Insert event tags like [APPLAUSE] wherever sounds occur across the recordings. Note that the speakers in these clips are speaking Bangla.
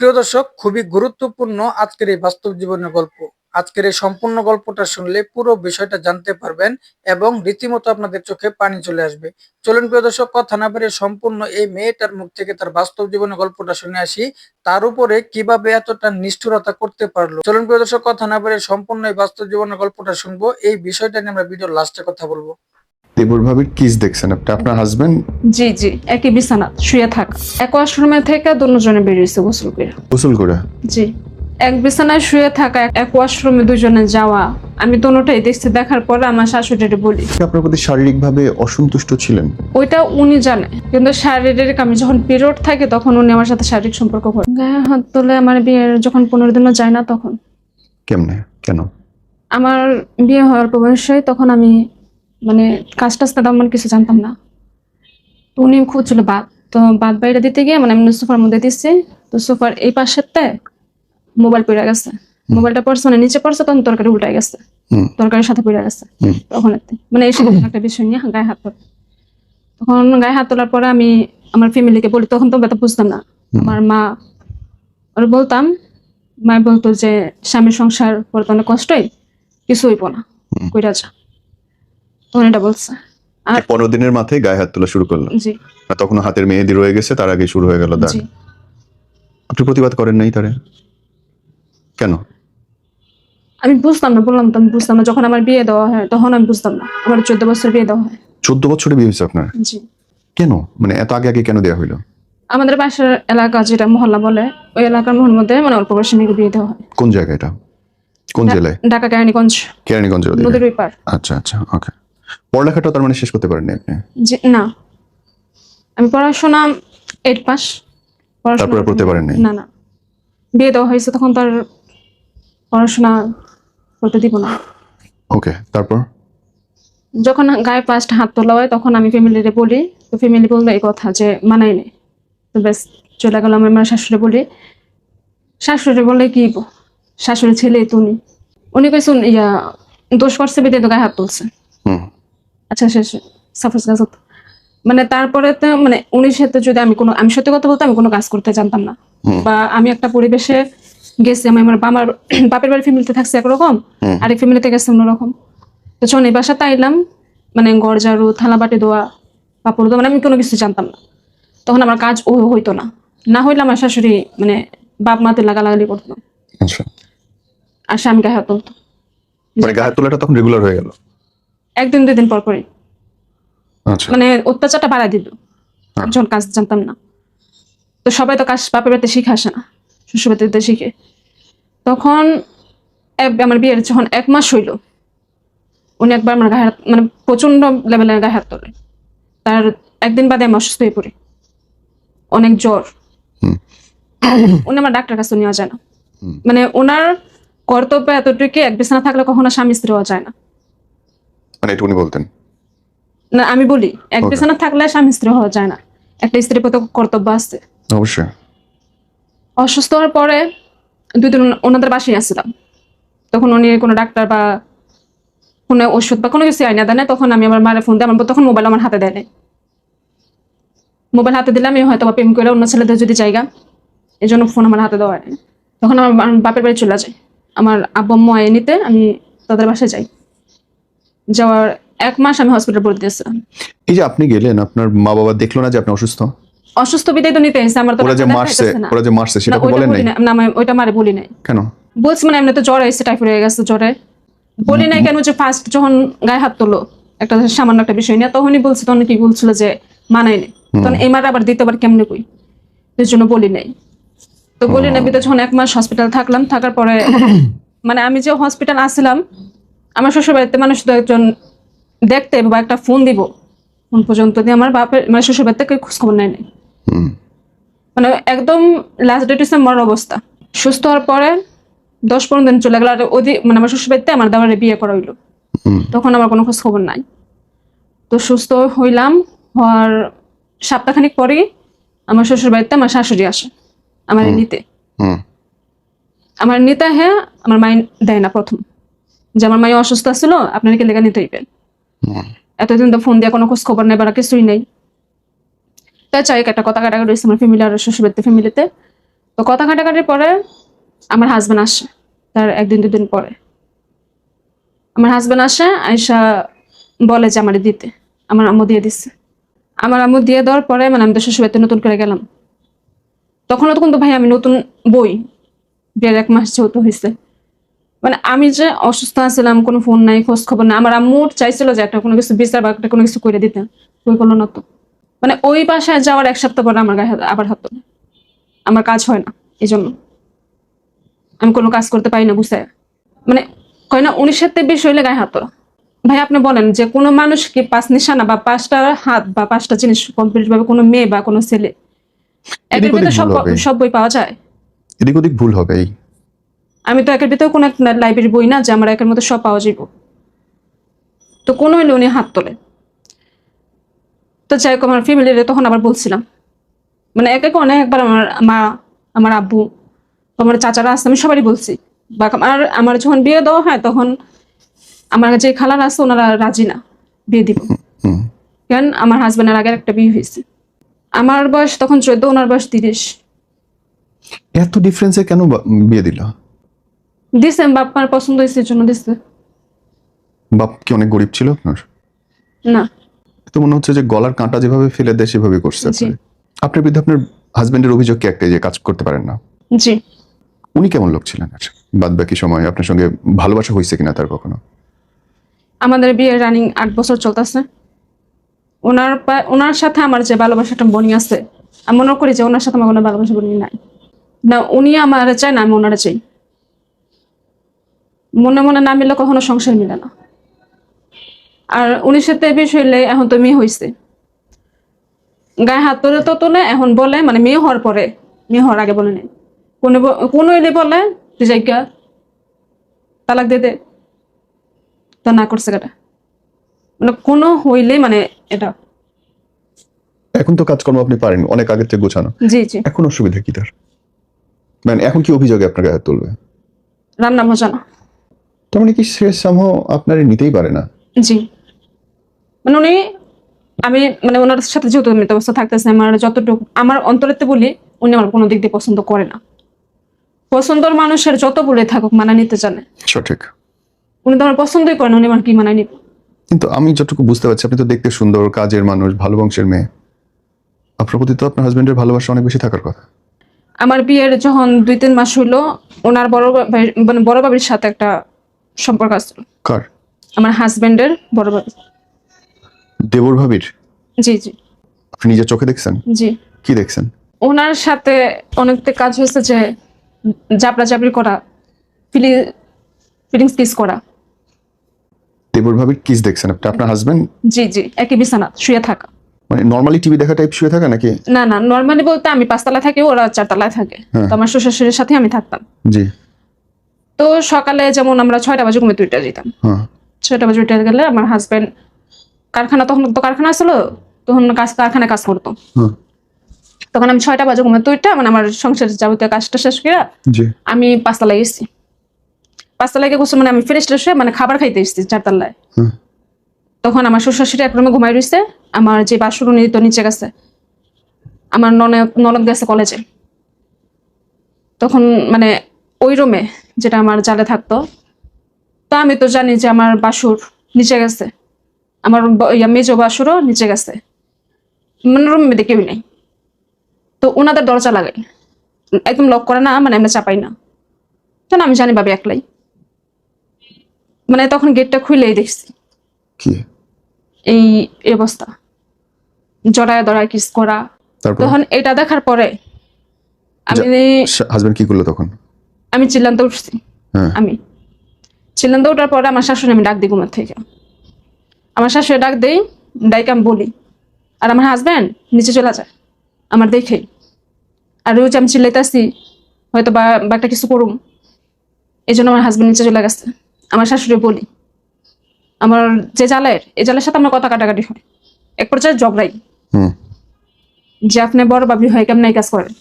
প্রিয় দর্শক, খুবই গুরুত্বপূর্ণ আজকের এই বাস্তব জীবনের গল্প। আজকের এই সম্পূর্ণ গল্পটা শুনলে পুরো বিষয়টা জানতে পারবেন এবং রীতিমতো আপনাদের চোখে পানি চলে আসবে। চলুন প্রিয় দর্শক, কথা না পেরে সম্পূর্ণ এই মেয়েটার মুখ থেকে তার বাস্তব জীবনের গল্পটা শুনে আসি। তার উপরে কীভাবে এতটা নিষ্ঠুরতা করতে পারল? চলুন প্রিয় দর্শক, কথা না পেরে সম্পূর্ণ এই বাস্তব জীবনের গল্পটা শুনব। এই বিষয়টা নিয়ে আমরা ভিডিওর লাস্টে কথা বলব। দেবর ভাবির কিস দেখছেন আপনি? আপনার হাজবেন্ড জি জি একই বিছানা শুয়ে থাকা। এক ওয়াশরুমে থেকে দুজনে বেরিয়েছে গোসল করে। গোসল করে? জি এক বিছানায় শুয়ে থাকা এক- ওয়াশরুমে দুজনে যাওয়া। আমি দুটোটাই দেখছি দেখার পরে আমার শাশুড়িকে বলি। আপনার প্রতি শারীরিকভাবে অসন্তুষ্ট ছিলেন? ওইটা উনি জানে কিন্তু শারীরিক আমি যখন পিরিয়ড থাকে তখন উনি আমার সাথে শারীরিক সম্পর্ক করে। গায়ে হাত তোলে আমার বিয়ের যখন পনেরো দিনও যায় না তখন। কেমনে? কেন? আমার বিয়ে হওয়ার বয়সে তখন আমি মানে কাজ টাজ তেমন কিছু জানতাম না। তো উনি খুঁজছিল বাদ। তো বাদ বাইরে দিতে গিয়ে মানে আমি সোফার মধ্যে দিচ্ছি তো সোফার এই পাশেরতে মোবাইল পড়ে গেছে। মোবাইলটা পড়ছে মানে নিচে পড়ছে তখন তরকারি উল্টাই গেছে। তরকারির সাথে পড়ে গেছে তখন। মানে এই সময় একটা বিষয় নিয়ে গায়ে হাত তোলে। তখন গায়ে হাত তোলার পরে আমি আমার ফ্যামিলিকে বলি তখন তো ব্যথা বুঝতাম না। আমার মা ওরা বলতাম মা বলতো যে স্বামীর সংসার করতে অনেক কষ্টই কিছু হইব না। কইরা যা। এটা বলছে। আর পনেরো দিনের মাথায় গায়ে হাত তোলা শুরু করল। জি। আর তখন হাতের মেহেদি রয়ে গেছে তার আগে শুরু হয়ে গেল দাগ। জি। আপনি প্রতিবাদ করেন নাই তারে? কেন? আমি বুঝতাম না বললাম তো আমি বুঝতাম না যখন আমার বিয়ে দেওয়া হয় তখন আমি বুঝতাম না আমার চোদ্দ বছর বিয়ে দেওয়া হয়। চোদ্দ বছরে বিয়ে হয়েছে আপনার? জি। কেন? মানে এত আগে আগে কেন দেওয়া হইল? আমাদের বাসার এলাকা যেটা মহল্লা বলে ওই এলাকার মহল মধ্যে মানে অল্প বয়সী মেয়েকে বিয়ে দেওয়া হয়। কোন জায়গা এটা? কোন জেলায়? ঢাকা কেরানীগঞ্জ। কেরানীগঞ্জের ওদিকে? নদীর ওই পার আচ্ছা আচ্ছা ওকে। পড়ালেখাটা তার মানে শেষ করতে পারেননি আপনি? না। আমি পড়াশোনা এইট পাস। তারপরে পড়তে পারেন নাই? না না। বিয়ে দেওয়া হয়েছে তখন তার পড়াশোনা করতে দিব না। ওকে তারপর? যখন গায়ে ফার্স্ট হাত তোলা হয় তখন আমি ফ্যামিলিরে বলি। তো ফ্যামিলি বলল এই কথা যে মানাই নেই তো ব্যাস চলে গেলাম আমার শাশুড়ি বলি। শাশুড়ি বললে কি গো? শাশুড়ি ছেলে তুমি? উনি কইসুন ইয়া দোষ করছে বিদে তো গায়ে হাত তুলছে। আচ্ছা শেষ গাছ মানে তারপরে তো মানে উনির সাথে যদি আমি কোনো আমি সত্যি কথা বলতে আমি কোনো কাজ করতে জানতাম না। বা আমি একটা পরিবেশে গেছি আমি আমার আমার [CLEARS THROAT] বাপের বাড়ির ফ্যামিলিতে থাকছি একরকম। আরেক ফ্যামিলিতে গেছি অন্যরকম। তো যখন এই বাসাতে আইলাম মানে গড় ঝাড়ু থালা বাটি দোয়া কাপড় দোয়া মানে আমি কোনো কিছু জানতাম না। তখন আমার কাজ ও হইতো না। না হইলে আমার শাশুড়ি মানে বাপ মাতে লাগালাগালি করতো। আচ্ছা। আর স্বামী গায়ে হাত তুলতো। মানে গায়ে তোলাটা তখন রেগুলার হয়ে গেল। একদিন দুই দিন পর পরই। আচ্ছা। মানে অত্যাচারটা বাড়ায় দিল। যখন কাজ জানতাম না। তো সবাই তো কাজ বাপের বাড়িতে শিখে আসে না শ্বশুর বাড়িতে শিখে। তখন এক- আমার বিয়ের যখন এক মাস হইল উনি একবার আমার গায়ে হাত মানে প্রচণ্ড লেভেলে গায়ে হাত তোলে। তার একদিন বাদে আমি অসুস্থ হয়ে পড়ি। অনেক জ্বর। উনি আমার ডাক্তার কাছে নেওয়া যায় না। মানে ওনার কর্তব্য এতটুকু এক বিছানা থাকলে কখনো স্বামী স্ত্রী হওয়া যায় না মানে এটা উনি বলতেন। না আমি বলি এক. বিছানা থাকলে স্বামী স্ত্রী হওয়া যায় না। একটা স্ত্রীর প্রতি কর্তব্য আছে। অবশ্যই। অসুস্থ হওয়ার পরে দুই দিন ওনাদের বাসায় আসছিলাম। তখন উনি কোনো ডাক্তার বা কোনো ওষুধ বা কোনো কিছু আইনা দেয় না। তখন আমি আমার মায়ের ফোন দিই আমার তখন মোবাইল আমার হাতে দেয় নাই। মোবাইল হাতে দিলে আমি হয়তো বা প্রেম করে অন্য ছেলেদের যদি জায়গা এই জন্য ফোন আমার হাতে দেওয়া তখন আমার বাপের বাড়ি চলে যায়। আমার আব্বা আম্মু আয় নিতে আমি তাদের বাসায় যাই। যাওয়ার এক মাস আমি হসপিটাল ভর্তি দিয়েছিলাম এই যে আপনি গেলেন আপনার মা বাবা দেখল না যে আপনি অসুস্থ? অসুস্থ বিদায় তো নিতে এসেছে আমার তো ওরা যে মারছে ওরা যে মারছে সেটা তো বলেন নাই? না না, আমি ওইটা মারে বলি নাই। কেন? বলছি মানে এমনি তো জ্বর এসে টাইফয়েড হয়ে গেছে জ্বরে। বলি নাই কেন যে ফার্স্ট যখন গায়ে হাত তোলো একটা সামান্য একটা বিষয় নিয়ে তখনই বলছে তখন কি বলছিল যে মানাই নেই তখন এই মারা আবার দিতে আবার কেমনে কই? এর জন্য বলি নাই। তো বলি নাই বিতে যখন এক মাস হসপিটাল থাকলাম থাকার পরে [COUGHS] মানে আমি যে হসপিটাল আসছিলাম আমার শ্বশুর বাড়িতে মানুষ তো একজন দেখতে বা একটা ফোন দিব। ফোন পর্যন্ত দিয়ে আমার বাপের মানে শ্বশুর বাড়ি থেকে খোঁজ খবর নেয় নাই। মানে একদম লাস্ট ডেট হচ্ছে মরার অবস্থা। সুস্থ হওয়ার পরে দশ পনেরো দিন চলে গেল আর ওদি মানে আমার শ্বশুর বাড়িতে আমার দাবারে বিয়ে করা হইল। তখন আমার কোনো খোঁজ খবর নাই। তো সুস্থ হইলাম হওয়ার সপ্তাহখানিক পরেই আমার শ্বশুর বাড়িতে আমার শাশুড়ি আসে আমার নিতে। আমার নিতে হ্যাঁ আমার মাইন্ড দেয় না প্রথম। যে আমার মাই অসুস্থ ছিল আপনার কি লেগে নিতে হইবেন। এতদিন তো ফোন দিয়ে কোনো খোঁজ খবর নেই বা কিছুই নেই। তাই চাই একটা কথা কাটাকাটি রয়েছে আমার ফ্যামিলি আর শ্বশুর বাড়িতে ফ্যামিলিতে তো কথা কাটাকাটির পরে আমার হাজবেন্ড আসে তার একদিন দুদিন পরে। আমার হাজবেন্ড আসে আয়সা বলে যে আমার দিতে। আমার আম্মু দিয়ে দিচ্ছে আমার আম্মু দিয়ে দেওয়ার পরে মানে আমি তো শ্বশুরবাড়িতে নতুন করে গেলাম। তখনও তখন তো ভাই আমি নতুন বই বিয়ের এক মাস যেহেতু হয়েছে মানে আমি যে অসুস্থ আছিলাম কোনো ফোন নাই খোঁজ খবর নাই আমার আম্মু চাইছিল যে একটা কোনো কিছু বিচার বা একটা কোনো কিছু করে দিতে। ওই করল না তো? মানে ওই বাসায় যাওয়ার এক সপ্তাহ পরে আমার গায়ে আবার হাত তোলে। আমার কাজ হয় না এই জন্য আমি কোনো কাজ করতে পারি না বুঝতে মানে কয় না উনিশের তে বেশি হইলে গায়ে হাত তোলা। ভাই আপনি বলেন যে কোনো মানুষ কি পাঁচ নিশানা বা পাঁচটা হাত বা পাঁচটা জিনিস কমপ্লিট ভাবে কোনো মেয়ে বা কোনো ছেলে ওদিক ভিতরে সব সব বই পাওয়া যায়? এদিক ওদিক ভুল হবে। এই আমি তো একের ভিতরে কোনো একটা লাইব্রেরি বই না যে আমার একের মধ্যে সব পাওয়া যাইব। তো কোনো হইলে উনি হাত তোলে। তো যাই হোক আমার ফ্যামিলির তখন আবার বলছিলাম। মানে এক এক অনেকবার আমার মা আমার আব্বু আমার চাচারা আসতে আমি সবারই বলছি। বা আমার আমার যখন বিয়ে দেওয়া হয় তখন আমার যে খালার আছে ওনারা রাজি না বিয়ে দিব। কারণ আমার হাজবেন্ডের আগের একটা বিয়ে হয়েছে। আমার বয়স তখন চোদ্দ ওনার বয়স তিরিশ। এত ডিফারেন্সে কেন বিয়ে দিল? দিছে বাপ্পার পছন্দ হয়েছে জন্য দিছে। বাপ কি অনেক গরিব ছিল আপনার? না। তো মনে হচ্ছে যে গলার কাঁটা যেভাবে ফেলে দেয় সেভাবে করছে জি। আপনার। আপনার বিরুদ্ধে আপনার হাজবেন্ডের অভিযোগ কি একটাই যে কাজ করতে পারেন না? জি। উনি কেমন লোক ছিলেন? আর বাদ বাকি সময় আপনার সঙ্গে ভালোবাসা হয়েছে কিনা তার কখনো? আমাদের বিয়ে রানিং আট বছর চলতেছে। ওনার পা- ওনার সাথে আমার যে ভালোবাসাটা বনি আছে আমি মনে করি যে ওনার সাথে আমার কোনো ভালোবাসা বনি নাই। না উনি আমার চায় না আমি ওনারা চাই। মনে মনে না মিললে কখনো সংসার মিলে না। আর উনির সাথে হইলে এখন তো মেয়ে হয়েছে গায়ে হাত তোলে তো তোলে এখন বলে মানে মেয়ে হওয়ার পরে মেয়ে হওয়ার আগে বলে নেই কোনো কোনো এলে বলে তুই জায়গা তালাক দিয়ে দে তো না করছে কেটা? মানে কোনো হইলে মানে এটা। এখন তো কাজকর্ম আপনি পারেন অনেক আগের থেকে গোছানো। জি জি। এখন অসুবিধা কি তার? মানে এখন কি অভিযোগে আপনার গায়ে তুলবে? রান্না মজা না তার মানে কি সে সম্ভব আপনার নিতেই পারে না? জি। মানে উনি আমি মানে ওনার সাথে যেহেতু মৃত অবস্থা থাকতেছে আমার যতটুকু আমার অন্তরেতে বলি উনি আমার কোনো দিক দিয়ে পছন্দ করে না। পছন্দর মানুষের যত বলে থাকুক মানা নিতে জানে। সঠিক। উনি তো আমার পছন্দই করেন উনি আমার কি মানায় নিবে? কিন্তু আমি যতটুকু বুঝতে পারছি আপনি তো দেখতে সুন্দর কাজের মানুষ ভালো বংশের মেয়ে। আপনার প্রতি তো আপনার হাজবেন্ডের ভালোবাসা অনেক বেশি থাকার কথা। আমার বিয়ের যখন দুই তিন মাস হইল ওনার বড় মানে বড় বাবির সাথে একটা সম্পর্ক আসছিল কার? আমার হাজবেন্ডের বড় বাবি দেবর ভাবির? জি জি। আপনি নিজের চোখে দেখছেন? জি। কি দেখছেন? ওনার সাথে অনেকটা কাজ হয়েছে যে জাবরা জাবরি করা ফিলি ফিলিংস কিস করা। দেবর ভাবির কিস দেখছেন আপনি? আপনার হাজবেন্ড জি জি। একই বিছানা শুয়ে থাকা। মানে নর্মালি টিভি দেখা টাইপ শুয়ে থাকা নাকি? না না নর্মালি বলতে আমি পাঁচতলায় থাকি ওরা চারতলায় থাকে। হ্যাঁ। তো আমার শ্বশুর শাশুড়ির সাথে আমি থাকতাম। জি। তো সকালে যেমন আমরা ছয়টা বাজে ঘুমে দুইটা যেতাম। হ্যাঁ। ছয়টা বাজে উঠে গেলে আমার হাজবেন্ড কারখানা তখন তো কারখানা ছিল তখন কাজ কারখানায় কাজ করতো। হ্যাঁ। তখন আমি ছয়টা বাজে ঘুমে দুইটা মানে আমার সংসারের যাবতীয় কাজটা শেষ করে আমি পাঁচতলায় এসেছি। পাঁচতলায় গিয়ে মানে আমি ফ্রেশ ট্রেশ হয়ে মানে খাবার খাইতে এসেছি চারতলায়। হ্যাঁ। তখন আমার শ্বশুর শাশুড়ি এক রুমে ঘুমাই রয়েছে আমার যে বাসুর উনি তো নিচে গেছে আমার ননদ ননদ গেছে কলেজে তখন মানে ওই রুমে যেটা আমার জালে থাকতো। তা আমি তো জানি যে আমার বাসুর নিচে গেছে। আমার মেজো বাসুরও নিচে গেছে। মানে মধ্যে কেউ নেই। তো ওনাদের দরজা লাগাই। একদম লক করে না মানে আমরা চাপাই না। কেন আমি জানি ভাবি একলাই। মানে তখন গেটটা খুলেই দেখছি। কি? এই অবস্থা। জড়ায় দড়ায় কিস করা। তখন এটা দেখার পরে আমি হাজবেন্ড কি করল তখন? আমি চিল্লানতে উঠছি হ্যাঁ। আমি। চিল্লানতে ওঠার পরে আমার শাশুড়ি আমি ডাক দিই ঘুমের থেকে। আমার শাশুড়ি ডাক দেই ডাইকে আমি বলি আর আমার হাজব্যান্ড নিচে চলে যায় আমার দেখেই আর রোজ আমি চিল্লাইতেছি হয়তো বা বা একটা কিছু করুম। এই জন্য আমার হাজব্যান্ড নিচে চলে গেছে। আমার শাশুড়ি বলি আমার যে জালের এই জালের সাথে আমার কথা কাটাকাটি হয়। এক পর্যায়ে ঝগড়াই। যে আপনি বড় বাবি হয় কেমন এই কাজ করেন?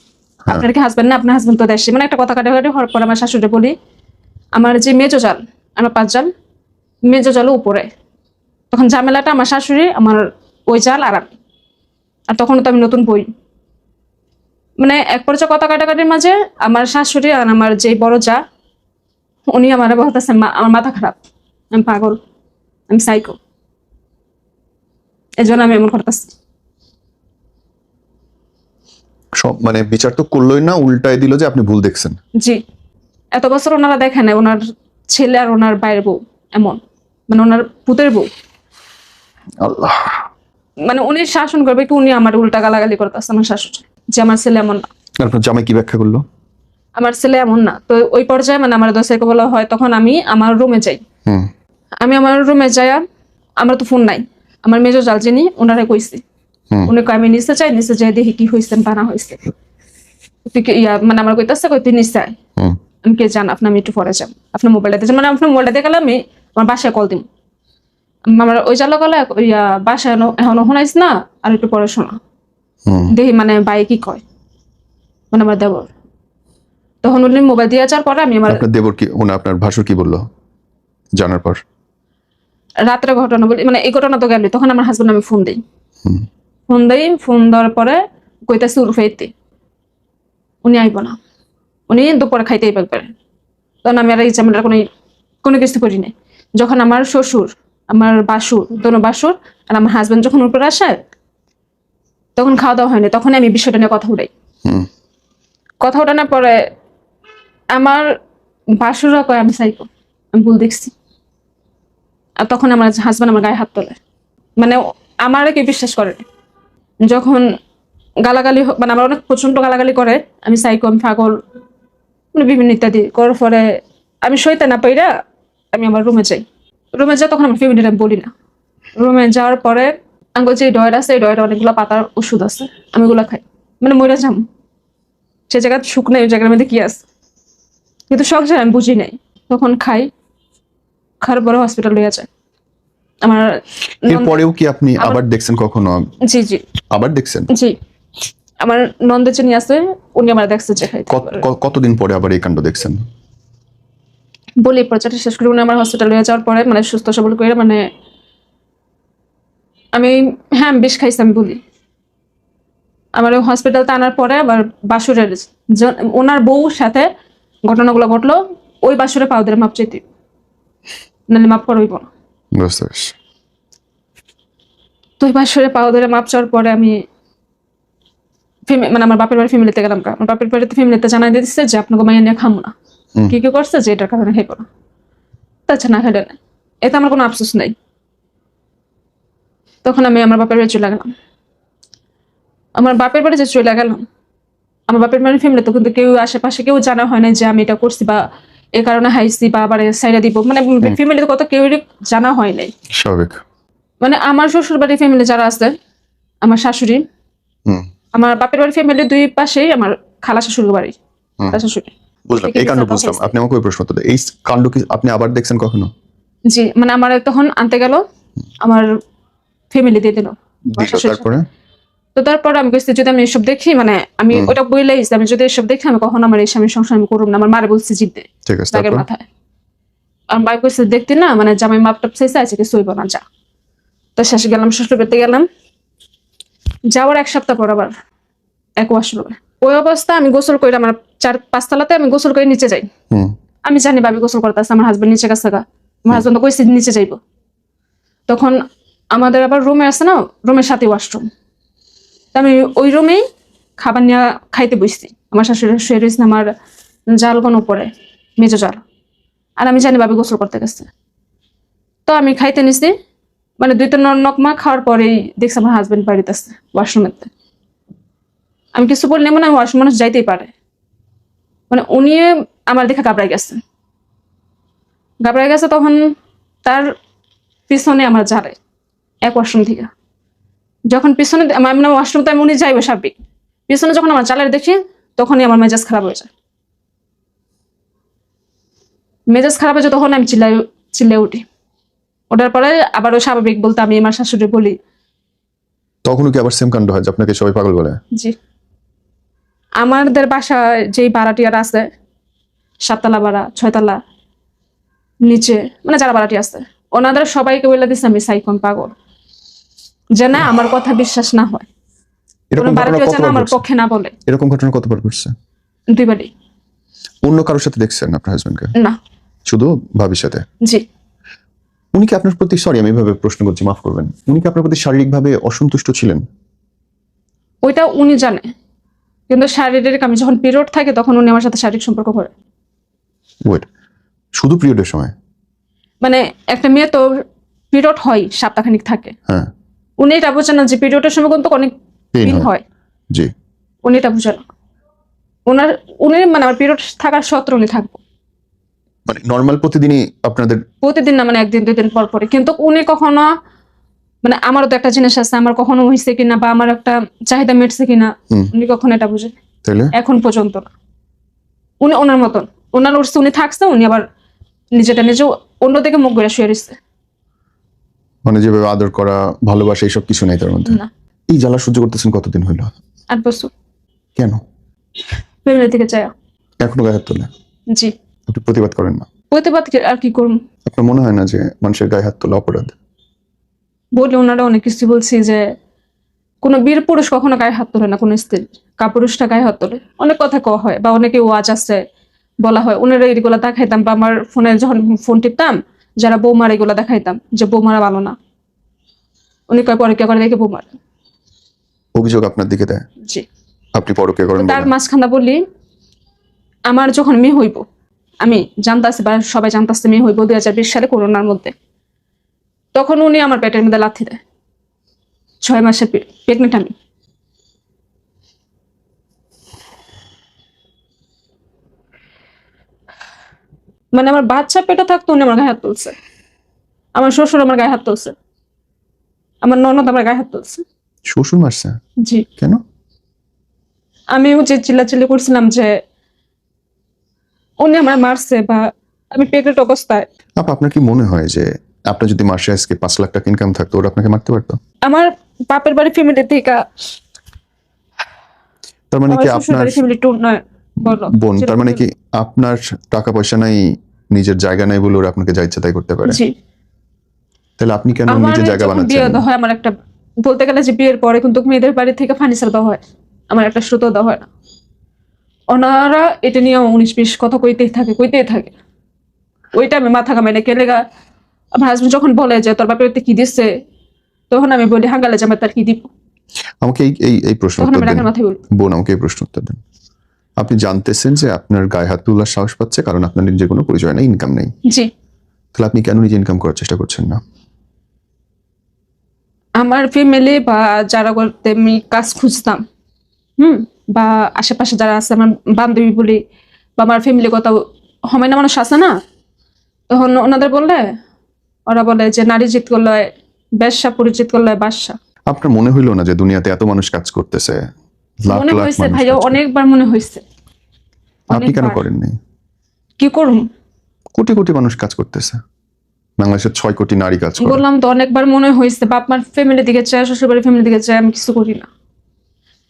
আপনার কি হাজবেন্ড না? আপনার হাজবেন্ড তো দেশে। মানে একটা কথা কাটাকাটি হওয়ার পর আমার শাশুড়ি বলি, আমার যে মেজো জাল, আমার পাঁচ জাল, মেজো জালও উপরে। তখন ঝামেলাটা আমার শাশুড়ি, আমার ওই জাল আর আমি। আর তখন তো আমি নতুন বই। মানে এক পর্যায়ে কথা কাটাকাটির মাঝে আমার শাশুড়ি আর আমার যে বড় যা, উনি আমার বলতেছে, "মা- আমার মাথা খারাপ। আমি পাগল। আমি সাইকো এই জন্য আমি এমন করতেছি। মানে বিচার তো করলোই না উল্টায় দিল যে আপনি ভুল দেখছেন। জি। এত বছর ওনারা দেখেন নাই ওনার ছেলে আর ওনার বাইরের বউ এমন। মানে ওনার পুতের বউ। আল্লাহ। মানে উনি শাসন করবে কি উনি আমার উল্টা গালাগালি করতেছে আমার শাশুড়ি। যে আমার ছেলে এমন না। আপনার জামাই কি ব্যাখ্যা করল? আমার ছেলে এমন না। তো ওই পর্যায়ে মানে আমার দোষেকে বলা হয় তখন আমি আমার রুমে যাই। আমি আমার রুমে যাই আমার তো ফোন নাই। আমার মেজো জাল যিনি ওনারে কইছি। উনি কয় আমি নিচে চাই নিচে যাই দেখি কি হয়েছে বানা হয়েছে ইয়া মানে আমার কইতাছে কই তুই নিচে আমি কে জান আপনি আমি একটু পরে যাম আপনার মোবাইলটা দিয়ে মানে আপনার মোবাইলটা দেখালে আমি আমার বাসায় কল দিম আমার ওই জালো গেলে ইয়া বাসায় এখনও শোনাইস না আর একটু পরে শোনা দেখি মানে বাই কি কয় মানে আমার দেবর তখন উনি মোবাইল দিয়ে যাওয়ার পরে আমি আমার দেবর কি ওনা আপনার ভাসুর কি বলল জানার পর রাত্রে ঘটনা বলি মানে এই ঘটনা তো গেল তখন আমার হাজবেন্ড আমি ফোন দিই ফোন দেই ফোন দেওয়ার পরে কইতাছি উরফাইতে উনি আইব না। উনি দুপুরে খাইতেই পারবে তখন আমি আর এই ঝামেলার কোনো কোনো কিছু করি নাই। যখন আমার শ্বশুর আমার বাসুর দোনো বাসুর আর আমার হাজবেন্ড যখন উপরে আসে তখন খাওয়া দাওয়া হয়নি তখন আমি বিষয়টা নিয়ে কথা উঠাই কথা ওঠানোর পরে আমার বাসুরা কয় আমি সাইকো আমি ভুল দেখছি। আর তখন আমার হাজব্যান্ড আমার গায়ে হাত তোলে। মানে আমার কেউ বিশ্বাস করে না। যখন গালাগালি মানে আমার অনেক প্রচণ্ড গালাগালি করে, আমি সাইকো আমি পাগল মানে বিভিন্ন ইত্যাদি করার পরে আমি সইতে না পাইরা আমি আমার রুমে যাই। রুমে যাই তখন আমার আমি বলি না। রুমে যাওয়ার পরে আঙ্গুল যে ডয়ের আছে, এই ডয়ের অনেকগুলো পাতার ওষুধ আছে, আমি ওগুলো খাই। মানে মরে যাম। সে জায়গা সুখ নেই, ওই জায়গার মধ্যে কি আছে? কিন্তু সব জায়গায় আমি বুঝি নাই। তখন খাই, খাওয়ার পরে হসপিটাল লইয়া যায় আমার এরপরেও কি আপনি আবার দেখছেন কখনো? জি জি। আবার দেখছেন? জি। আমার নন্দ চিনি আছে উনি আমার দেখছে যে কতদিন পরে আবার এই কাণ্ড দেখছেন? বলি প্রচারটা শেষ করে উনি আমার হসপিটাল হয়ে যাওয়ার পরে মানে সুস্থ সবল করে মানে আমি হ্যাঁ বিষ খাইছি আমি বলি। আমার হসপিটাল আনার পরে আবার বাসুরের ওনার বউর সাথে ঘটনাগুলো ঘটলো ওই বাসুরে পাউদের মাপ চাইতে। নাহলে মাপ করবই না। ওই বাসুরে পাউদের মাপ চাওয়ার পরে আমি মানে আমার বাপের বাড়ি ফ্যামিলিতে গেলাম। আমার বাপের বাড়িতে ফ্যামিলিতে জানাই যে আপনাকে মাইয়া নিয়ে খামো না। কি কি করছে যে এটার কারণে না। তাছাড়া না না এতে আমার কোনো আফসোস নেই। তখন আমি আমার বাপের বাড়ি চলে গেলাম। আমার বাপের বাড়ি যে চলে গেলাম আমার বাপের বাড়ির ফ্যামিলি তো কিন্তু কেউ আশেপাশে কেউ জানা হয় না যে আমি এটা করছি বা এ কারণে হাইছি বা আবার সাইডা দিব। মানে ফ্যামিলিতে কত কেউ জানা হয় নাই। স্বাভাবিক। মানে আমার শ্বশুর বাড়ির ফ্যামিলি যারা আছে আমার শাশুড়ি আমার বাপের বাড়ির ফ্যামিলি দুই পাশেই আমার খালা শাশুড়ি বাড়ি শাশুড়ি বুঝলাম। এই কাণ্ড বুঝলাম। আপনি আমাকে ওই প্রশ্ন তো এই কাণ্ড কি আপনি আবার দেখছেন কখনো? জি মানে আমার তখন আনতে গেল আমার ফ্যামিলি দিয়ে দিল। তারপরে? তো তারপর আমি কইছি যদি আমি এসব দেখি মানে আমি। ওটা বইলেই আমি যদি এসব দেখি আমি কখনো আমার এই স্বামীর সংসার আমি করব না। আমার মারে বলছি জিততে ঠিক আছে রাগের তারপর? মাথায়। আমার ভাই কইছে দেখতে না মানে জামাই মাপটা চাইছে আছে কিছু হইব না যা। তো শেষে গেলাম শ্বশুর বাড়িতে গেলাম। যাওয়ার এক সপ্তাহ পর আবার এক আসলো ওই অবস্থা আমি গোসল করে আমার চার পাঁচতলাতে আমি গোসল করে নিচে যাই। আমি জানি ভাবি গোসল করতেছে আমার হাজবেন্ড নিচে গেছে গা। আমার হাজবেন্ড কইছে নিচে যাইব। তখন আমাদের আবার রুমে আছে না রুমের সাথে ওয়াশরুম আমি ওই রুমেই খাবার নিয়ে খাইতে বসছি। আমার শাশুড়ি, শুয়ে রয়েছে আমার জাল কোন উপরে, মেজো জাল। আর আমি জানি ভাবি গোসল করতে গেছে। তো আমি খাইতে নিছি। মানে দুই তিন নকমা খাওয়ার পরেই দেখছি আমার হাজবেন্ড বাড়িতে আছে ওয়াশরুমেতে আমি কিছু বললে মনে হয় ওয়াশরুম মানুষ যাইতেই পারে। মানে উনি আমার দেখে ঘাবড়াই গেছে। ঘাবড়াই গেছে তখন তার পিছনে আমার জালে এক ওয়াশরুম থেকে। যখন পিছনে মানে ওয়াশরুম তো আমি উনি যাইবে স্বাভাবিক পিছনে যখন আমার জালের দেখি তখনই আমার মেজাজ খারাপ হয়ে যায়। মেজাজ খারাপ হয়ে যায় তখন আমি চিল্লাই চিল্লাই উঠি। ওঠার পরে আবারও স্বাভাবিক বলতে আমি আমার শাশুড়ি বলি। তখনও কি আবার সেম কাণ্ড হয় যে আপনাকে সবাই পাগল বলে? জি। আমাদের বাসা যেই ভাড়াটিয়ার আছে সাততলা ভাড়া ছয়তলা নিচে মানে যারা ভাড়াটি আছে ওনাদের সবাইকে বলে দিচ্ছে আমি সাইকন পাগল। যে না আমার কথা বিশ্বাস না হয়। এরকম ভারতীয় যেন আমার পক্ষে না বলে। এরকম ঘটনা কতবার ঘটছে? দুইবারই। অন্য কারোর সাথে দেখছেন আপনার হাজবেন্ডকে না। শুধু ভাবির সাথে? জি। উনি কি আপনার প্রতি সরি আমি এভাবে প্রশ্ন করছি মাফ করবেন। উনি কি আপনার প্রতি শারীরিকভাবে অসন্তুষ্ট ছিলেন? ওইটা উনি জানে। কিন্তু শারীরিক আমি যখন পিরিয়ড থাকে তখন উনি আমার সাথে শারীরিক সম্পর্ক করে। ওয়েট শুধু পিরিয়ডের সময়? মানে একটা মেয়ে তো পিরিয়ড হয় সপ্তাহখানিক থাকে। হ্যাঁ। উনি এটা বোঝেন না যে পিরিয়ডের সময় কিন্তু অনেক দিন হয়। জি। উনি এটা বুঝেন না। ওনার উনি মানে আমার পিরিয়ড থাকার সত্ত্বেও উনি থাকব। মানে নর্মাল প্রতিদিনই আপনাদের প্রতিদিন না মানে একদিন দুই দিন পর পরে কিন্তু উনি কখনো মানে আমারও তো একটা জিনিস আছে আমার কখনো হয়েছে কিনা বা আমার একটা চাহিদা মিটছে কিনা উনি কখনো এটা বুঝে এখন পর্যন্ত না। উনি ওনার মতন। ওনার উঠছে উনি থাকছে উনি আবার নিজেটা নিজে অন্যদিকে মুখ বেড়ে শুয়ে দিচ্ছে মানে যেভাবে আদর করা ভালোবাসা এইসব কিছু নাই তার মধ্যে? না। এই জ্বালা সহ্য করতেছেন কতদিন হইল? আট বছর। কেন? ফ্যামিলি থেকে চাই এখনও গায়ে হাত তোলে? জি। আপনি প্রতিবাদ করেন না? প্রতিবাদ আর কি করুন আপনার মনে হয় না যে মানুষের গায়ে হাত তোলা অপরাধ? বলি ওনারা অনেক কিছু বলছি যে কোনো বীর পুরুষ কখনো গায়ে হাত তোলে না কোনো স্ত্রী। কাপুরুষটা গায়ে হাত তোলে। অনেক কথা কওয়া হয় বা অনেকে ওয়াজ আছে বলা হয় ওনারা এগুলো দেখাইতাম বা আমার ফোনে যখন ফোন টিপতাম যারা বৌমার এগুলো দেখাইতাম যে বৌমারা ভালো না। উনি কয় পরে কে করে দেখে বৌমার। অভিযোগ আপনার দিকে দেয়? জি। আপনি পরকে করেন তার। মাঝখানা বলি আমার যখন মেয়ে হইব আমি জানতাছি বা সবাই জানতাছে মেয়ে হইব দুই হাজার বিশ সালে করোনার মধ্যে। তখন উনি আমার পেটের মধ্যে লাথি দেয়। ছয় মাসের প্রেগনেন্ট আমি। মানে আমার বাচ্চা পেটে থাকতো উনি আমার গায়ে হাত তুলছে। আমার শ্বশুর আমার গায়ে হাত তুলছে। আমার ননদ আমার গায়ে হাত তুলছে। শ্বশুর মারছে? জি। কেন? আমিও যে চিল্লাচিল্লি করছিলাম যে উনি আমার মারছে বা আমি প্রেগনেন্ট অবস্থায়। আপা আপনার কি মনে হয় যে আপনার যদি মাসে আজকে পাঁচ লাখ টাকা ইনকাম থাকতো ওরা আপনাকে মারতে পারতো? আমার বাপের বাড়ি ফ্যামিলি থেকে তার মানে কি আপনার ফ্যামিলি টু নয় বলো বোন তার মানে কি আপনার টাকা পয়সা নাই নিজের জায়গা নাই বলে ওরা আপনাকে যা ইচ্ছা তাই করতে পারে। জি। তাহলে আপনি কেন নিজের জায়গা বানাচ্ছেন? বিয়ে হয় আমার একটা বলতে গেলে যে বিয়ের পরে কিন্তু মেয়েদের বাড়ি থেকে ফার্নিচার দেওয়া হয়। আমার একটা সুতো দেওয়া হয় না। ওনারা এটা নিয়ে উনিশ বিশ কথা কইতেই থাকে কইতেই থাকে। ওইটা আমি মাথা কামাই না। কেলেগা? আমার হাজবেন্ড যখন বলে যে তোর বাপের কি দিচ্ছে? তখন আমি বলি হাঙ্গালে জামাই তার কি দিব? আমাকে এই এই প্রশ্ন বোন আমাকে এই প্রশ্ন উত্তর দেন। আপনি জানতেছেন যে আপনার গায়ে হাত তোলার সাহস পাচ্ছে কারণ আপনার নিজের কোনো পরিচয় নেই ইনকাম নেই। জি। তাহলে আপনি কেন নিজে ইনকাম করার চেষ্টা করছেন না? আমার ফ্যামিলি বা যারা করতে আমি কাজ খুঁজতাম হুম বা আশেপাশে যারা আছে আমার বান্ধবী বলি বা আমার ফ্যামিলি কত হমেনা মানুষ আছে না? তখন ওনাদের বললে ওরা বলে যে নারী জিত করলে ব্যবসা পরিচিত করলে বাদশা আপনার মনে হইল না যে দুনিয়াতে এত মানুষ কাজ করতেছে? লাখ মনে লাখ হয়েছে মানুষ ভাইয়া অনেকবার মনে হয়েছে। আপনি কেন অনেকবার। করেন নাই কি করুম? কোটি কোটি মানুষ কাজ করতেছে। বাংলাদেশের ছয় কোটি নারী কাজ করে। বললাম তো অনেকবার মনে হয়েছে বাপ মার ফ্যামিলি দিকে চায় শ্বশুর বাড়ির ফ্যামিলি দিকে চায় আমি কিছু করি না।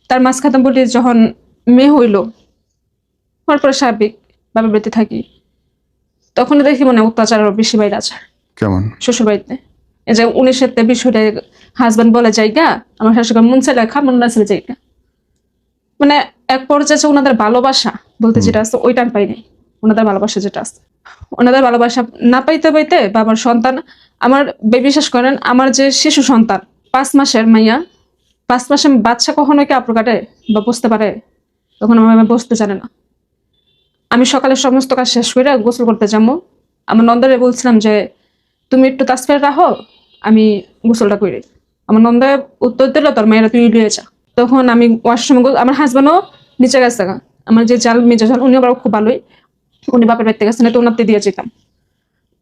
তার মাঝখানে বলি যখন মেয়ে হইল হওয়ার পরে স্বাভাবিক বাবার বাড়িতে থাকি। তখন দেখি মানে অত্যাচার আরও বেশি বাইরে আছে। কেমন? শ্বশুর বাড়িতে এই যে উনিশের হাজবেন্ড বলে জায়গা আমার শাশুড়ি মন চাইলে খা মন না চাইলে জায়গা। মানে এক পর্যায়ে ওনাদের ভালোবাসা বলতে যেটা আছে ওইটা আমি পাই নাই ওনাদের ভালোবাসা যেটা আছে। ওনাদের ভালোবাসা না পাইতে পাইতে বা আমার সন্তান আমার বিশ্বাস করেন আমার যে শিশু সন্তান পাঁচ মাসের মাইয়া পাঁচ মাসের বাচ্চা কখনো কি আপর কাটে বা বসতে পারে? তখন আমার মেয়ে বসতে জানে না। আমি সকালে সমস্ত কাজ শেষ করে গোসল করতে যাব। আমার নন্দরে বলছিলাম যে তুমি একটু তাসফের রাখো আমি গোসলটা করি আমার নন্দা উত্তর দিল তোর মেয়েরা তুই লিয়ে যা। তখন আমি ওয়াশরুমে আমার হাজব্যান্ডও নিচে গেছে আমার যে জাল মেজা জাল উনি আবার খুব ভালোই। উনি বাপের বাড়িতে গেছে না তো ওনাতে দিয়ে যেতাম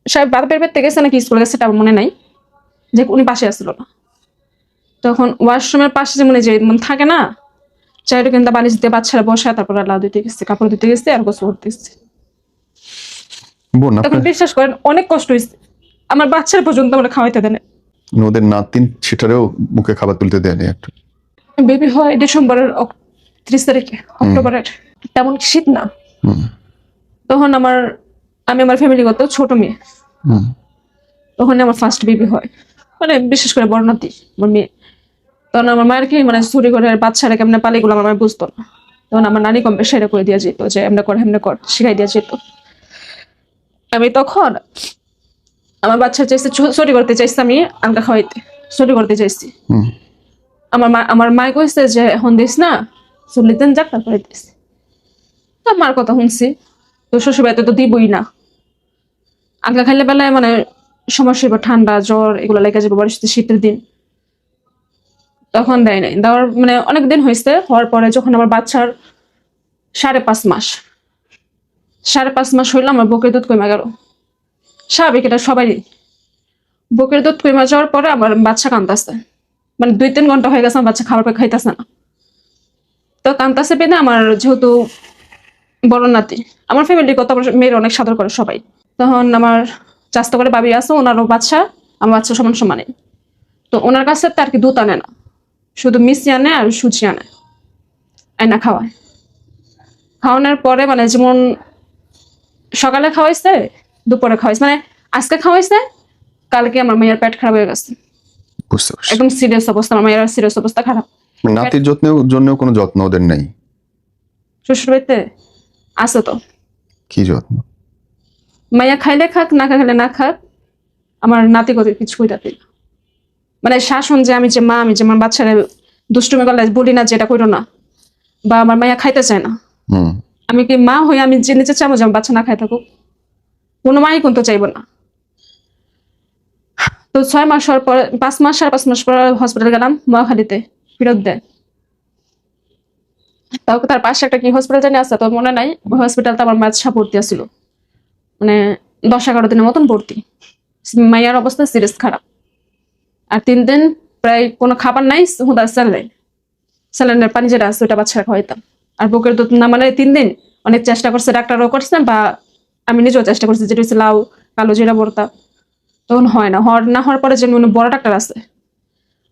সাহেব বাপের বাড়িতে গেছে নাকি স্কুলে গেছে সেটা মনে নাই। যে উনি পাশে আসছিল না তখন ওয়াশরুমের পাশে যে মনে যে মনে থাকে না চাইটা কিন্তু বালিশ দিয়ে বাচ্চারা বসা তারপর লাউ দিতে গেছে কাপড় দিতে গেছে আর গোসল করতে গেছে। তখন বিশ্বাস করেন অনেক কষ্ট হয়েছে। আমার বাচ্চার পর্যন্ত আমরা খাওয়াইতে দেন ওদের নাতিন সেটারেও মুখে খাবার তুলতে দেয়নি একটু। বেবি হয় ডিসেম্বরের ত্রিশ তারিখে অক্টোবরের তেমন শীত না। তখন আমার আমি আমার ফ্যামিলি ফ্যামিলিগত ছোট মেয়ে। তখন আমার ফার্স্ট বেবি হয়। মানে বিশেষ করে বর্ণাতি আমার মেয়ে। তখন আমার মায়ের কি মানে চুরি করে বাচ্চারা কেমনে পালিগুলো আমার মায়ের বুঝতো না। তখন আমার নানি কম সেটা করে দিয়ে যেত যে এমনি কর এমনি কর শিখাই দিয়ে যেত আমি তখন আমার বাচ্চা চাইছে চুরি করতে চাইছি আমি আলগা খাওয়াইতে চুরি করতে চাইছি। আমার মা আমার মায় কইছে যে, এখন দিস না চল্লিশ যাক, তারপরে দিস। তো মার কথা শুনছি। তো শ্বশুর বাড়িতে তো দিবই না। আগলা খাইলে বেলায় মানে সমস্যা হইব ঠান্ডা, জ্বর, এগুলো লেগে যাবে সাথে শীতের দিন। তখন দেয় নাই। দেওয়ার মানে অনেক দিন হয়েছে হওয়ার পরে যখন আমার বাচ্চার সাড়ে পাঁচ মাস, সাড়ে পাঁচ মাস হইল আমার বুকের দুধ কমে গেল। স্বাভাবিক এটা সবারই। বুকের দুধ কমে যাওয়ার পরে আমার বাচ্চা কান্দাছে মানে দুই তিন ঘণ্টা হয়ে গেছে, আমার বাচ্চা খাবার খাইতেছে না। তো কান্তাসে পেনে আমার যেহেতু বড় নাতি, আমার ফ্যামিলি কত মেয়ের অনেক সাদর করে সবাই। তখন আমার চাস্ত করে বাবি আছে, ওনারও বাচ্চা, আমার বাচ্চা সমান সমানে। তো ওনার কাছে তার কি দুধ আনে না, শুধু মিষ্টি আনে আর সুচি আনে আয়না খাওয়ায়। খাওয়ানোর পরে মানে যেমন সকালে খাওয়াইছে, দুপুরে খাওয়াইছে মানে আজকে খাওয়াইছে, কালকে আমার মেয়ের পেট খারাপ হয়ে গেছে। বুঝতে পারছি। একদম সিরিয়াস অবস্থা আমার মায়ের সিরিয়াস অবস্থা খারাপ। নাতির যত্নের জন্য কোনো যত্ন ওদের নেই? শ্বশুর বাড়িতে আছে তো। কি যত্ন? মাইয়া খাইলে খাক না খাইলে না খাক আমার নাতি গতি কিছু কইতাতে। মানে শাসন যে আমি যে মা আমি যে আমার বাচ্চারা দুষ্টুমি করলে বলি না যে এটা করো না বা আমার মাইয়া খাইতে চায় না। আমি কি মা হয়ে আমি যে নিচে চাবো যে আমার বাচ্চা না খাই থাকুক? কোনো মাই কিন্তু চাইব না। তো ছয় মাস হওয়ার পর, পাঁচ মাস সাড়ে পাঁচ মাস পর হসপিটাল গেলাম, মহাখালীতে, ফেরত দেয় তাও তার পাশে একটা কি হসপিটাল জানি আছে, তো মনে নাই হসপিটালটা আমার বাচ্চা ভর্তি আছিল। মানে দশ এগারো দিনের মতন ভর্তি। মাইয়ার অবস্থা সিরিয়াস খারাপ। আর তিন দিন প্রায় কোনো খাবার নাই হুদা স্যালাইন। স্যালাইনের পানি যেটা আছে ওটা বাচ্চারা খাওয়াইতাম। আর বুকের দুধ না মানে তিন দিন অনেক চেষ্টা করছে, ডাক্তারও করছে বা আমি নিজেও চেষ্টা করছি, যেটা হচ্ছে লাউ, কালো জিরা ভর্তা। তখন হয় না, হওয়ার না হওয়ার পরে যে উনি বড় ডাক্তার আছে।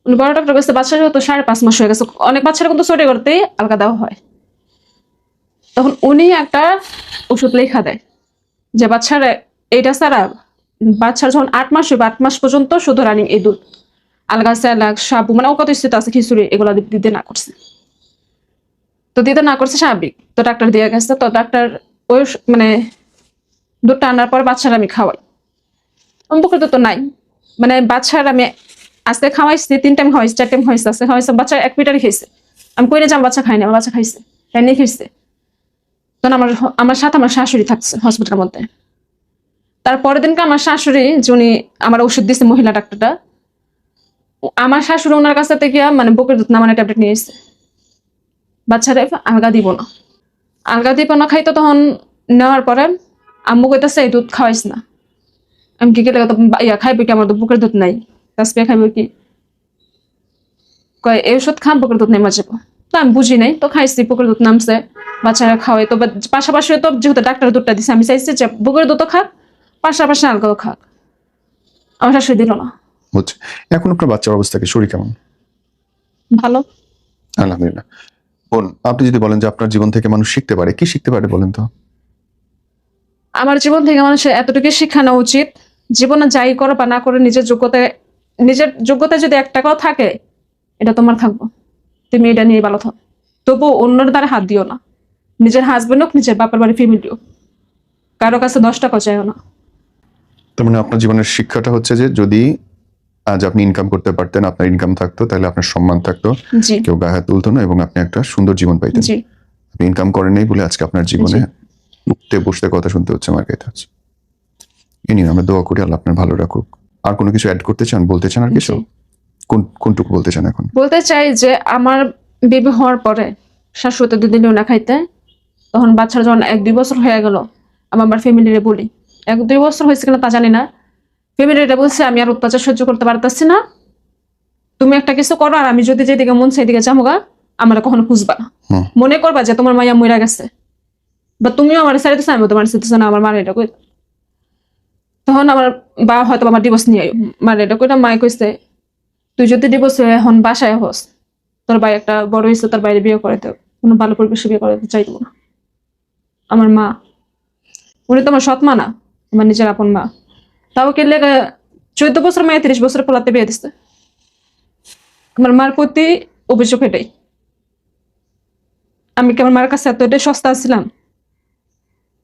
উনি বড় ডাক্তার কাছে বাচ্চা তো সাড়ে পাঁচ মাস হয়ে গেছে, অনেক বাচ্চারা কিন্তু চটে করতেই আলগা দেওয়া হয়। তখন উনি একটা ওষুধ লেখা দেয় যে বাচ্চার এইটা ছাড়া বাচ্চার যখন আট মাস হইবে, আট মাস পর্যন্ত শুধু রানিং এই দুধ, আলগা স্যালাক সাবু মানে কত স্থিত আছে, খিচুড়ি, এগুলো দিতে না করছে। তো দিতে না করছে স্বাভাবিক। তো ডাক্তার দিয়ে গেছে, তো ডাক্তার ওই মানে দুধটা আনার পর বাচ্চারা আমি খাওয়াই। পুকুরে তো নাই। মানে বাচ্চার আমি আজকে খাওয়াইছি তিন টাইম খাওয়াইছি চার টাইম খাওয়াইছি, আজকে খাওয়াইছে, বাচ্চা এক মিটারই খেয়েছে আমি কইলে যে আমার বাচ্চা খাইনি আমার বাচ্চা খাইছে, তাই নিয়ে খেয়েছে তখন আমার আমার সাথে আমার শাশুড়ি থাকছে হসপিটালের মধ্যে। তারপরের দিনকে আমার শাশুড়ি যিনি আমার ওষুধ দিছে মহিলা ডাক্তারটা আমার শাশুড়ি ওনার কাছ থেকে মানে বুকের দুধ নামানো ট্যাবলেট নিয়ে এসেছে। বাচ্চারা আলগা দিব না। আলগা দিব না, খাইতো তখন নেওয়ার পরে আম্মু কইতাছে, এই দুধ খাওয়াইস না। আমি কি গেলে ইয়া খাইবে কি? আমার তো বুকের দুধ নাই। তাসপিয়া খাইবে কি? কয় এই ওষুধ খাম বুকের দুধ নেই মাঝে তো আমি বুঝি নাই তো খাইছি বুকের দুধ নামছে বাচ্চারা খাওয়াই। তো পাশাপাশি তো যেহেতু ডাক্তার দুধটা দিছে আমি চাইছি যে বুকের দুধও খাক পাশাপাশি আলগাও খাক। আমার শাশুড়ি দিল না। এখন আপনার বাচ্চার অবস্থা কি? শরীর কেমন? ভালো। আলহামদুলিল্লাহ। বোন আপনি যদি বলেন যে আপনার জীবন থেকে মানুষ শিখতে পারে কি শিখতে পারে বলেন তো? আমার জীবন থেকে মানুষের এতটুকু শিক্ষা নেওয়া উচিত জীবনে যাই করো বা না করে নিজের যোগ্যতায় নিজের যোগ্যতায় যদি এক টাকাও থাকে এটা তোমার থাকব। তুমি এটা নিয়ে ভালো থাকো। তবু অন্যের দ্বারা হাত দিও না। নিজের হাজবেন্ড হোক নিজের বাপের বাড়ি ফ্যামিলি হোক। কারও কাছে দশ টাকা চাইও না। তার মানে আপনার জীবনের শিক্ষাটা হচ্ছে যে যদি আজ আপনি ইনকাম করতে পারতেন আপনার ইনকাম থাকতো তাহলে আপনার সম্মান থাকতো। কেউ গায়ে হাত তুলতো না এবং আপনি একটা সুন্দর জীবন পাইতেন। আপনি ইনকাম করেন নাই বলে আজকে আপনার জীবনে উঠতে বসতে কথা শুনতে হচ্ছে আমার কাছে। হচ্ছে আমরা দোয়া করি আল্লাহ আপনার ভালো রাখুক। আর কোনো কিছু অ্যাড করতে চান বলতে চান আর কিছু? কোন কোনটুকু বলতে চান এখন? বলতে চাই যে আমার বেবি হওয়ার পরে শাশুড়িতে দুদিন না খাইতে তখন বাচ্চার যখন এক দুই বছর হয়ে গেল আমি আমার ফ্যামিলিরে বলি। এক দুই বছর হয়েছে কিনা তা জানি না। ফ্যামিলিটা বলছে আমি আর অত্যাচার সহ্য করতে পারতেছি না। তুমি একটা কিছু করো আর আমি যদি যেদিকে মন সেদিকে যাব আমার কখনো খুঁজবা না। মনে করবা যে তোমার মাইয়া মইরা গেছে। বা তুমিও আমার সারিতেছো আমি তোমার সারিতেছো না আমার মার এটা তখন আমার বা হয়তো আমার ডিভোর্স নিয়ে। মার এটা কইটা মায়ে কইছে, তুই যদি ডিভোর্স হয়ে এখন বাসায় হস, তোর ভাই একটা বড় হয়েছে, তার বাইরে বিয়ে করে কোনো ভালো পরিবেশে বিয়ে করে চাইব না। আমার মা, উনি তো আমার সৎ মা না, আমার নিজের আপন মা। তাও কে লেগে চোদ্দ বছর মেয়ে, তিরিশ বছর পোলাতে বিয়ে দিচ্ছে আমার মার প্রতি অভিযোগ এটাই। আমি কি আমার মার কাছে এতটাই সস্তা ছিলাম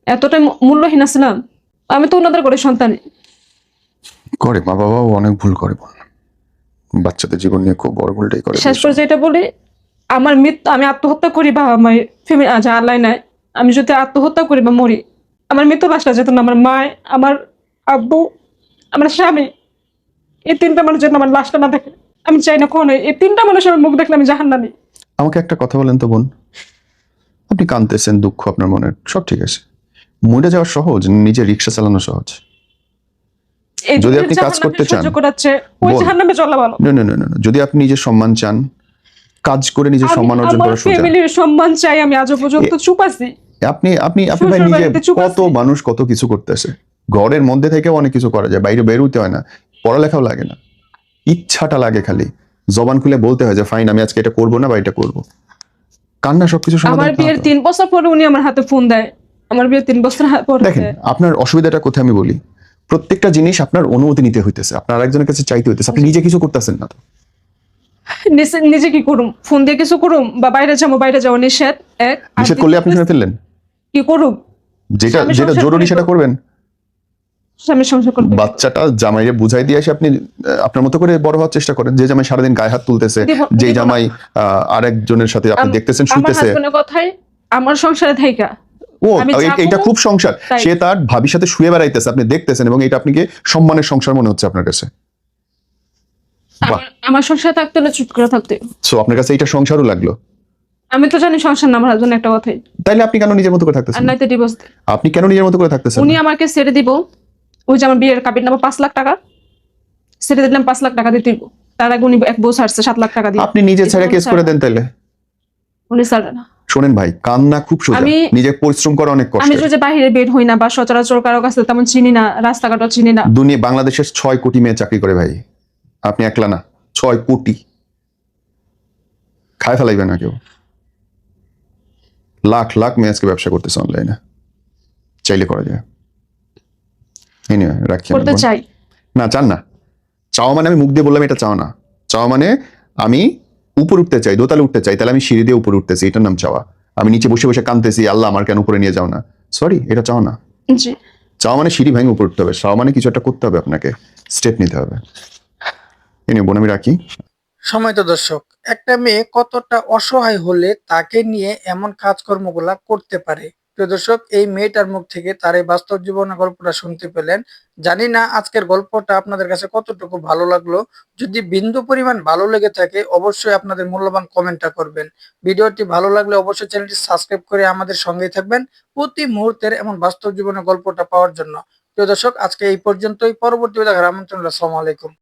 এতটাই মূল্যহীন ছিলাম আমি তো ওনাদের করে সন্তান। করে মা বাবাও অনেক ভুল করে বল। বাচ্চাদের জীবন নিয়ে খুব বড় ভুলটাই করে শেষ পর্যায়ে এটা বলি আমার মৃত্যু আমি আত্মহত্যা করি বা আমার ফ্যামিলি আচ্ছা আল্লাহ নাই। আমি যদি আত্মহত্যা করি বা মরি আমার মৃত্যু লাশটা যেত না আমার মা আমার আব্বু আমার স্বামী এই তিনটা মানুষ যেন আমার লাশটা না দেখে আমি চাই না কোনো এই তিনটা মানুষের মুখ দেখলে আমি জাহান নামি আমাকে একটা কথা বলেন তো বোন। আপনি কাঁদতেছেন দুঃখ আপনার মনের সব ঠিক আছে। মরে যাওয়া সহজ নিজে রিক্সা চালানো সহজ? যদি আপনি কাজ করতে চান। যদি আপনি নিজের সম্মান চান কাজ করে নিজের সম্মান অর্জন করা সোজা ফ্যামিলির সম্মান চাই আমি আজও পর্যন্ত চুপ আছি আপনি আপনি আপনি ভাই নিজে কত মানুষ কত কিছু করতেছে ঘরের মধ্যে থেকেও অনেক কিছু করা যায় বাইরে বেরোতে হয় না পড়ালেখাও লাগে না। ইচ্ছাটা লাগে খালি। জবান খুলে বলতে হয় যে ফাইন আমি আজকে এটা করব না বা এটা করব। কান্না সবকিছু সমাধান আমার বিয়ের তো। তিন বছর পরে উনি আমার হাতে ফোন দেয়। আমার বিয়ের তিন বছর পরে। দেখেন আপনার অসুবিধাটা কোথায় আমি বলি? প্রত্যেকটা জিনিস আপনার অনুমতি নিতে হইতেছে। আপনার আরেকজনের কাছে চাইতে হইতেছে। আপনি নিজে কিছু করতেছেন না তো? নিজে কি করুম? ফোন দিয়ে কিছু করুম? বা বাইরে যাব বাইরে যাওয়া নিষেধ এক নিষেধ করলে আপনি শুনে ফেললেন? কি করুম? যেটা যেটা জরুরি সেটা করবেন। বাচ্চাটা জামাইরে বুঝাই দিয়ে এসে আপনি আপনার মতো করে বড় হওয়ার চেষ্টা করেন। যে জামাই সারাদিন গায়ে হাত তুলতেছে যে জামাই আরেকজনের সাথে আপনি দেখতেছেন আমার কথাই আমার সংসারে থাইকা। ও এটা খুব সংসার। সে তার ভাবির সাথে শুয়ে বেড়াইতেছে আপনি দেখতেছেন এবং এটা আপনাকে সম্মানের সংসার মনে হচ্ছে আপনার কাছে। আমার- সংসারে থাকতে হলে চুপ করে থাকতে। সো আপনার কাছে এটা সংসারও লাগল? আমি তো জানি সংসার না আমার হাজবেন্ড একটা কথাই। তাইলে আপনি কেন নিজের মতো করে থাকতেছেন? নাইতে ডিভোর্স আপনি কেন নিজের মতো করে থাকতেছেন? উনি আমাকে ছেড়ে দিব। ওই যে আমার বিয়ের কাবির নেব পাঁচ লাখ টাকা। ছেড়ে দিলাম পাঁচ লাখ টাকা দিতে। তার আগে উনি এক বউ ছাড়ছে সাত লাখ টাকা দিয়ে। আপনি নিজে ছেড়ে কেস করে দেন তাইলে? উনি ছাড়ে না। শোনেন ভাই কান্না খুব সোজা। নিজে পরিশ্রম করা অনেক কষ্ট আমি যদি বাইরে বের হই না বা সচরাচর কারও কাছে তেমন চিনি না রাস্তাঘাটও চিনি না। দুনিয়া বাংলাদেশের ছয় কোটি মেয়ে চাকরি করে ভাই। আপনি একলা না ছয় কোটি। খায় ফেলাইবে না কেউ। লাখ লাখ মেয়ে আজকে ব্যবসা করতেছে অনলাইনে চাইলে করা যায়। Anyway, রাখি করতে চাই। না চান না। চাওয়া মানে আমি মুখ দিয়ে বললাম এটা চাও না। চাওয়া মানে আমি উপরে উঠতে চাই দোতালে উঠতে চাই তাহলে আমি সিঁড়ি দিয়ে উপরে উঠতেছি এটার নাম চাওয়া। আমি নিচে বসে বসে কানতেছি আল্লাহ আমার কেন উপরে নিয়ে যাও না? সরি এটা চাও না? জি। চাওয়া মানে সিঁড়ি ভেঙে উপরে উঠতে হবে চাওয়া মানে কিছু একটা করতে হবে আপনাকে স্টেপ নিতে হবে। এনে বোন আমি রাখি। সময়ত দর্শক একটা মেয়ে কতটা অসহায় হলে তাকে নিয়ে এমন কাজকর্মগুলা করতে পারে? প্রিয় দর্শক এই মেয়েটার মুখ থেকে তার এই বাস্তব জীবনের গল্পটা শুনতে পেলেন জানি না আজকের গল্পটা আপনাদের কাছে কতটুকু ভালো লাগল। যদি বিন্দু পরিমাণ ভালো লেগে থাকে, অবশ্যই আপনাদের মূল্যবান কমেন্টটা করবেন। ভিডিওটি ভালো লাগলে অবশ্যই চ্যানেলটি সাবস্ক্রাইব করে আমাদের সঙ্গেই থাকবেন প্রতি মুহূর্তের এমন বাস্তব জীবনের গল্পটা পাওয়ার জন্য। প্রিয় দর্শক, আজকে এই পর্যন্তই। পরবর্তী দেখার আমন্ত্রণ। আসসালামু আলাইকুম।